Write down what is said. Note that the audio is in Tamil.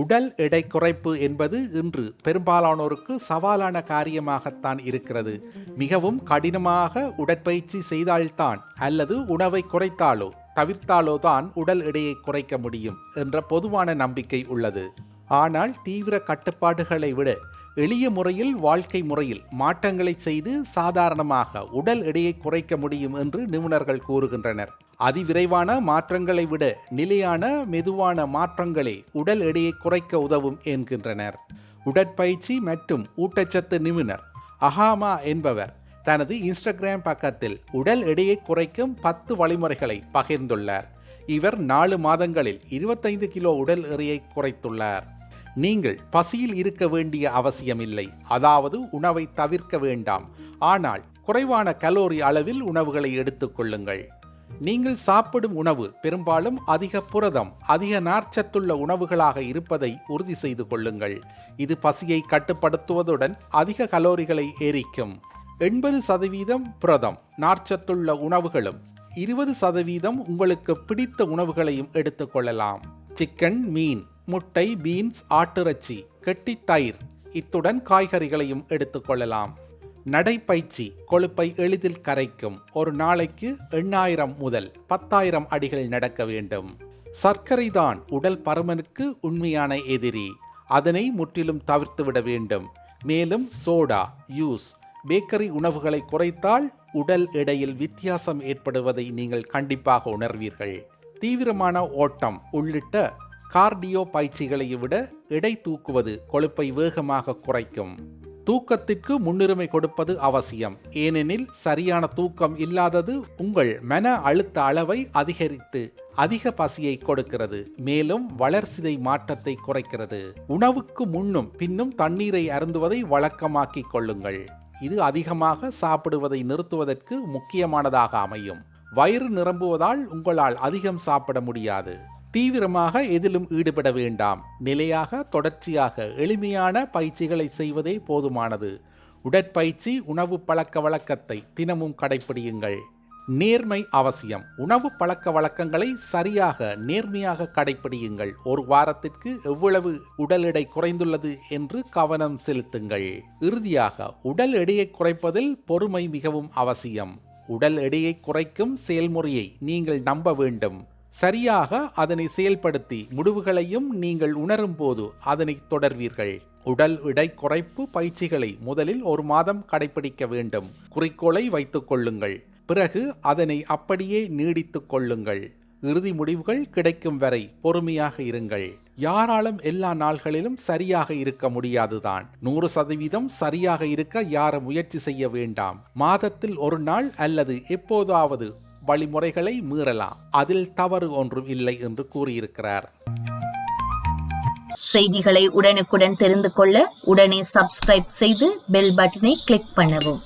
உடல் எடை குறைப்பு என்பது இன்று பெரும்பாலானோருக்கு சவாலான காரியமாகத்தான் இருக்கிறது. மிகவும் கடினமாக உடற்பயிற்சி செய்தால்தான் அல்லது உணவை குறைத்தாலோ தவிர்த்தாலோ தான் உடல் எடையை குறைக்க முடியும் என்ற பொதுவான நம்பிக்கை உள்ளது. ஆனால் தீவிர கட்டுப்பாடுகளை விட எளிய முறையில் வாழ்க்கை முறையில் மாற்றங்களை செய்து சாதாரணமாக உடல் எடையை குறைக்க முடியும் என்று நிபுணர்கள் கூறுகின்றனர். அதிவிரைவான மாற்றங்களை விட நிலையான மெதுவான மாற்றங்களே உடல் எடையை குறைக்க உதவும் என்கின்றனர். உடற்பயிற்சி மற்றும் ஊட்டச்சத்து நிபுணர் அஹாமா என்பவர் தனது இன்ஸ்டாகிராம் பக்கத்தில் உடல் எடையை குறைக்கும் பத்து வழிமுறைகளை பகிர்ந்துள்ளார். இவர் நாலு மாதங்களில் இருபத்தைந்து கிலோ உடல் எடையை குறைத்துள்ளார். நீங்கள் பசியில் இருக்க வேண்டிய அவசியமில்லை. அதாவது உணவை தவிர்க்க வேண்டாம். ஆனால் குறைவான கலோரி அளவில் உணவுகளை எடுத்துக்கொள்ளுங்கள் நீங்கள் சாப்பிடும் உணவு பெரும்பாலும் அதிக புரதம் அதிக நார்ச்சத்துள்ள உணவுகளாக இருப்பதை உறுதி செய்து கொள்ளுங்கள். இது பசியை கட்டுப்படுத்துவதுடன் அதிக கலோரிகளை எரிக்கும் எண்பது சதவீதம் புரதம் நார்ச்சத்துள்ள உணவுகளும் இருபது சதவீதம் உங்களுக்கு பிடித்த உணவுகளையும் எடுத்துக்கொள்ளலாம் சிக்கன் மீன் முட்டை பீன்ஸ் ஆட்டிறைச்சி கெட்டி தயிர் இத்துடன் காய்கறிகளையும் எடுத்துக்கொள்ளலாம் நடைப்பயிற்சி கொழுப்பை எளிதில் கரைக்கும். ஒரு நாளைக்கு எண்ணாயிரம் முதல் பத்தாயிரம் அடிகள் நடக்க வேண்டும். சர்க்கரை தான் உடல் பருமனுக்கு உண்மையான எதிரி. அதனை முற்றிலும் தவிர்த்துவிட வேண்டும். மேலும் சோடா யூஸ் பேக்கரி உணவுகளை குறைத்தால் உடல் எடையில் வித்தியாசம் ஏற்படுவதை நீங்கள் கண்டிப்பாக உணர்வீர்கள். தீவிரமான ஓட்டம் உள்ளிட்ட கார்டியோ பயிற்சிகளை விட எடை தூக்குவது கொழுப்பை வேகமாக குறைக்கும். தூக்கத்திற்கு முன்னுரிமை கொடுப்பது அவசியம். ஏனெனில் சரியான தூக்கம் இல்லாதது உங்கள் மன அழுத்த அளவை அதிகரித்து அதிக பசியை கொடுக்கிறது. மேலும் வளர்சிதை மாற்றத்தை குறைக்கிறது. உணவுக்கு முன்னும் பின்னும் தண்ணீரை அருந்துவதை வழக்கமாக்கிக் கொள்ளுங்கள். இது அதிகமாக சாப்பிடுவதை நிறுத்துவதற்கு முக்கியமானதாக அமையும். வயிறு நிரம்புவதால் உங்களால் அதிகம் சாப்பிட முடியாது. தீவிரமாக எதிலும் ஈடுபட வேண்டாம். நிலையாக தொடர்ச்சியாக எளிமையான பயிற்சிகளை செய்வதே போதுமானது. உடற்பயிற்சி உணவு பழக்க வழக்கத்தை தினமும் கடைப்பிடியுங்கள். நேர்மை அவசியம். உணவு பழக்க வழக்கங்களை சரியாக நேர்மையாக கடைப்பிடியுங்கள். ஒரு வாரத்திற்கு எவ்வளவு உடல் எடை குறைந்துள்ளது என்று கவனம் செலுத்துங்கள். இறுதியாக உடல் எடையை குறைப்பதில் பொறுமை மிகவும் அவசியம். உடல் எடையை குறைக்கும் செயல்முறையை நீங்கள் நம்ப வேண்டும். சரியாக அதனை செயல்படுத்தி முடிவுகளையும் நீங்கள் உணரும் போது அதனை தொடர்வீர்கள். உடல் எடை குறைப்பு பயிற்சிகளை முதலில் ஒரு மாதம் கடைபிடிக்க வேண்டும். குறிக்கோளை வைத்துக் கொள்ளுங்கள். பிறகு அதனை அப்படியே நீடித்துக் கொள்ளுங்கள். இறுதி முடிவுகள் கிடைக்கும் வரை பொறுமையாக இருங்கள். யாராலும் எல்லா நாள்களிலும் சரியாக இருக்க முடியாதுதான். நூறு சதவீதம் சரியாக இருக்க யாரும் முயற்சி செய்ய வேண்டாம். மாதத்தில் ஒரு நாள் அல்லது எப்போதாவது வழிமுறைகளை மீறலாம். அதில் தவறு ஒன்றும் இல்லை என்று கூறியிருக்கிறார். செய்திகளை உடனுக்குடன் தெரிந்து கொள்ள உடனே சப்ஸ்கிரைப் செய்து பெல் பட்டனை கிளிக் பண்ணவும்.